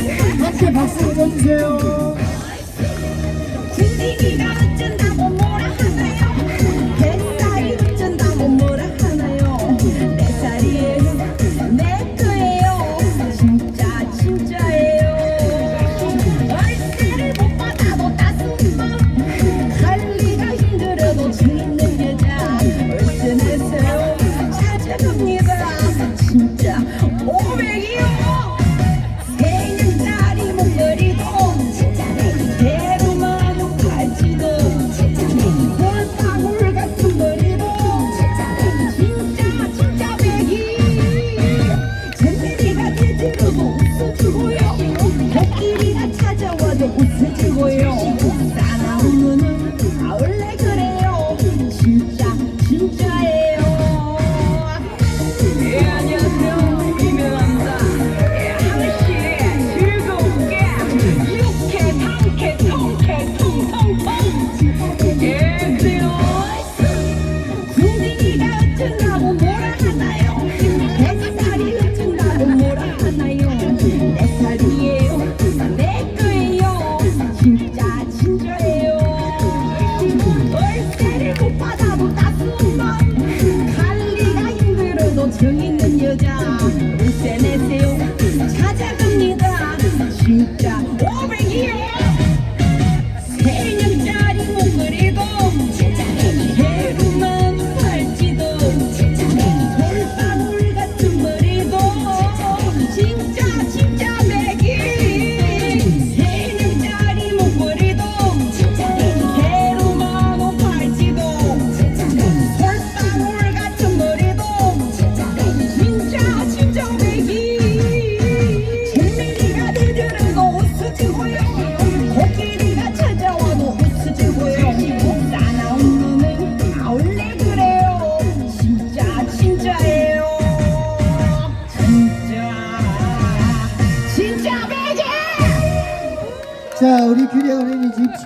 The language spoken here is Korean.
함께 박수 쳐주세요. do, yes I do. Yeah. 자, 우리 규리 어린이집 친구.